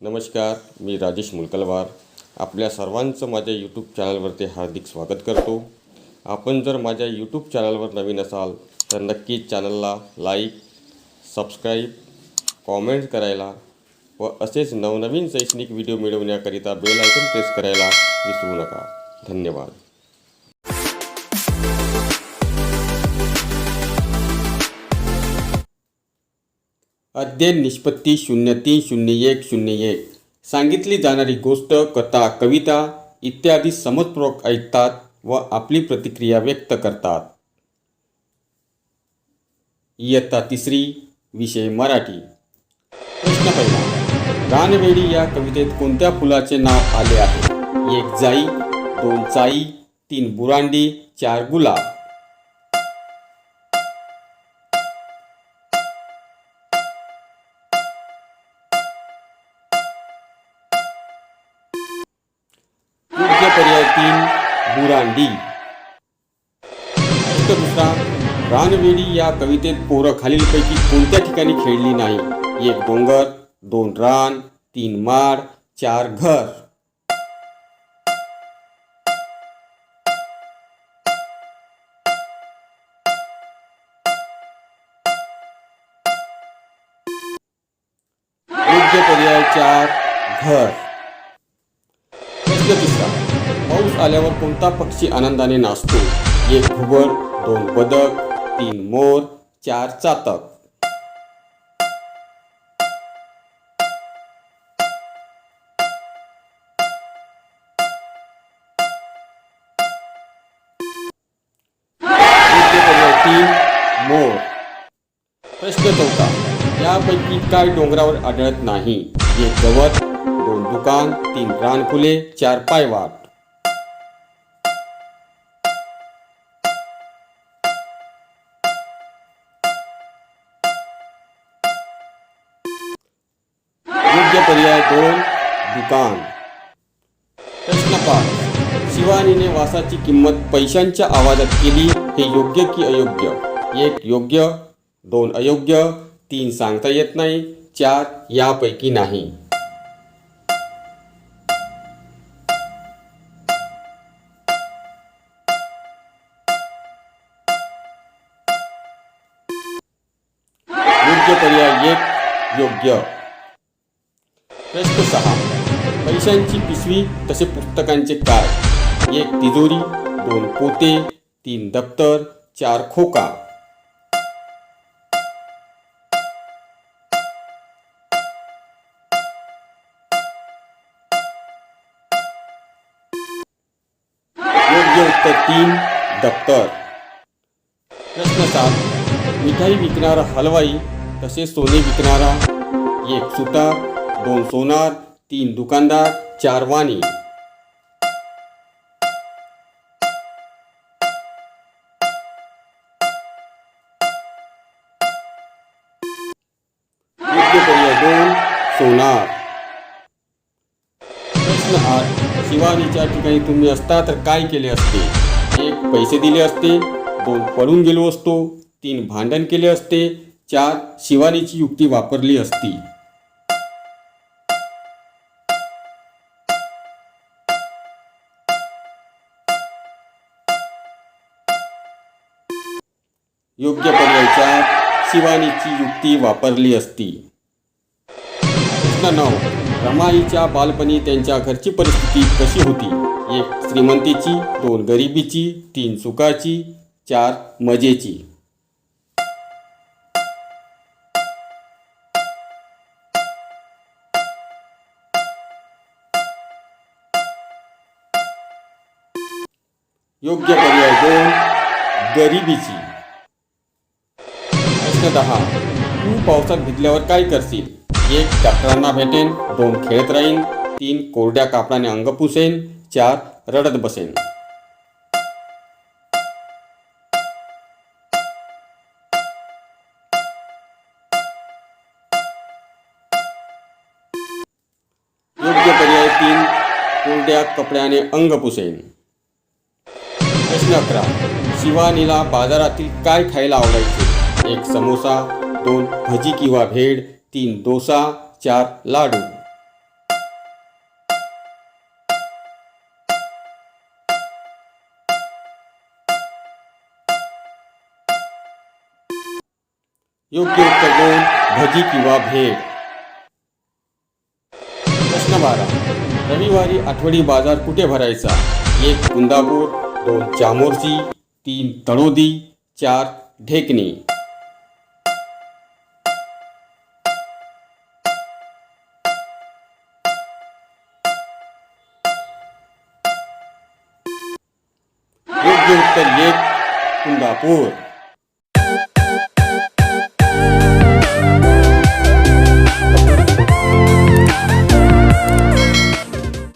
नमस्कार मी राजेश मुलकलवार. आपल्या सर्वांचं माझ्या यूट्यूब चॅनलवरती हार्दिक स्वागत करतो. आपण जर माझ्या यूट्यूब चॅनलवर नवीन असाल तर नक्कीच चॅनलला लाईक सबस्क्राईब कॉमेंट करायला व असेच नवनवीन शैक्षणिक व्हिडिओ मिळवण्याकरिता बेल आयकन प्रेस करायला विसरू नका. धन्यवाद. अध्ययन निष्पत्ती शून्य तीन शून्य एक शून्य एक. सांगितली जाणारी गोष्ट कथा कविता इत्यादी समजपूर्वक ऐकतात व आपली प्रतिक्रिया व्यक्त करतात. इयत्ता तिसरी विषय मराठी. प्रश्न पहिला. रानवेडी या कवितेत कोणत्या फुलाचे नाव आले आहे? एक जाई दोन चाई तीन बुरांडी चार गुलाब. योग्य पर्याय तीन बुरांडी. दुसरा रानवेडी या कवितेत पोरं खालीलपैकी कोणत्या ठिकाणी खेळली नाही? एक डोंगर दोन रान तीन माड चार घर. योग्य पर्याय चार घर. प्रश्न किस्सा पाऊस आल्यावर कोणता पक्षी आनंदाने नाचतो? एक घुबड दोन बदक तीन मोर चार चातक. तीन मोर. प्रश्न चौथा. यापैकी काय डोंगरावर आढळत नाही? हे गवत दोन दुकान तीन रानफुले चार पायवाट. योग्य पर्याय दोन दुकान. प्रश्न पाच. शिवानीने वासाची किंमत पैशांच्या आवाजात केली हे योग्य की अयोग्य? एक योग्य. दोन अयोग्य. तीन सांगता येत नाही. चार यापैकी नाही. पर्याय एक योग्य. प्रश्न सहा. पैशांची पिशवी तसे पुस्तकांचे काय एक तिजोरी दोन पोते तीन दप्तर चार खोका. योग्य उत्तर तीन दप्तर. प्रश्न सात. मिठाई विकणारा हलवाई तसेच सोने विकणारा एक सुतार दोन सोनार तीन दुकानदार चार वाणी. दोन सोनार. प्रश्न आठ शिवानीच्या ठिकाणी तुम्ही असता तर काय केले असते? एक पैसे दिले असते. दोन पळून गेलो असतो. तीन भांडण केले असते. चार शिवानीची युक्ती वापरली असती. योग्य पर्याय चार शिवानीची युक्ती वापरली असती. प्रश्न नऊ. रमाईच्या बालपणी त्यांच्या घरची परिस्थिती कशी होती? एक श्रीमंतीची दोन गरिबीची तीन सुखाची चार मजेची. योग्य पर्याय दोन गरिबीची. प्रश्न दहा तू पावसात भिजल्यावर काय करशील? एक डॉक्टरांना भेटेन. दोन खेळत राहीन. तीन कोरड्या कापडाने अंग पुसेन. चार रडत बसेन. योग्य पर्याय तीन कोरड्या कपड्याने अंग पुसेन. प्रश्न अकरा. शिवानीला बाजारातील काय खायला आवडायचे? एक समोसा दोन भजी किंवा भेड तीन डोसा चार लाडू. योग्य उत्तर दोन भजी किंवा भेट प्रश्न बारा. रविवारी आठवडी बाजार कुठे भरायचा? एक कुंदापूर दोन चामोर्जी तीन तळोदी चार ढेकणी. योग्य उत्तर एक कुंदापूर.